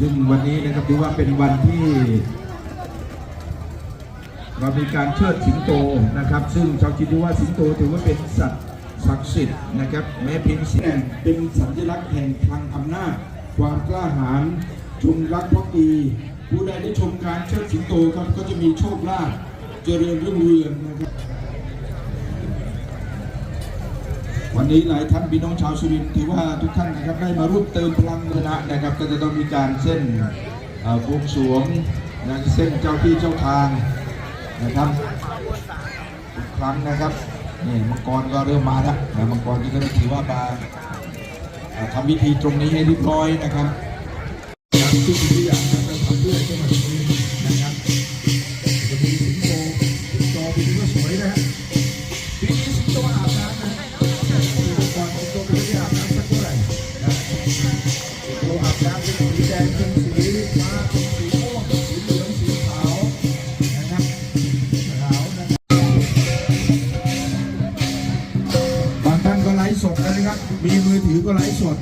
ซึ่งวันนี้นะครับถือว่าเป็นวันที่ เรามีการเชิดสิงโตนะครับ ซึ่งชาวจีนถือว่าสิงโตถือว่าเป็นสัตว์ศักดิ์สิทธิ์นะครับ แม้เพียงสีแดงเป็นสัญลักษณ์แห่งทางอำนาจ ความกล้าหาญจงรักภักดี ผู้ใดได้ชมการเชิดสิงโตครับก็จะมีโชคลาภเจริญรุ่งเรืองนะครับ วันนี้หลายท่านพี่น้องชาวสุรินทร์ถือว่าทุกท่านนะครับได้มาร่วมเติมพลังชนะนะครับ ก็จะต้องมีการเส้นบวงสรวงนะเส้นเจ้าที่เจ้าทางนะครับทุกครั้งนะครับนี่มังกรก็เริ่มมาแล้วนะมังกรที่ก็ถือว่ามาทำพิธีตรงนี้ให้เรียบร้อยนะครับทุกอย่าง สดกันนะครับ มีมือถือก็ไลฟ์สด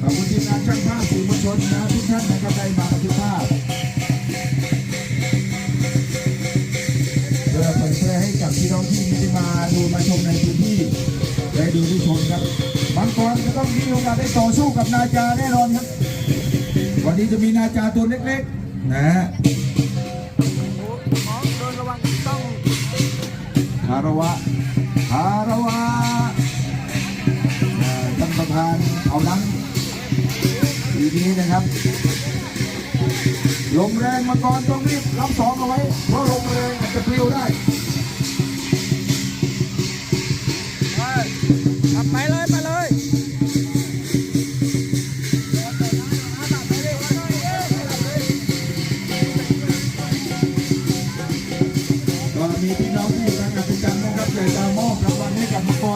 ขอบคุณทีมงานช่างภาพสื่อมวลชนนะทุกท่านนะครับได้มาบันทึกภาพเพื่อเผยแพร่ให้กับพี่น้องที่ไม่ได้มาดูมาชมในพื้นที่ได้ดูได้ชมครับ บางกรจะต้องมีโอกาสได้ต่อสู้กับนาจาแน่นอนครับ นนี้จะมีนาจาตัวเล็กๆ นะฮะหมอเดินระวังต้องคารวะคารวะอ่าท่านประธานเอานั้นทีนี้นะครับ ลมแรงมาก่อนต้องรีบรับสองเอาไว้ เพราะลมแรงอาจจะปลิวได้ มีพี่น้องผู้แข่งขันกันนะครับเกิดจามอบรางวันให้กับมังอร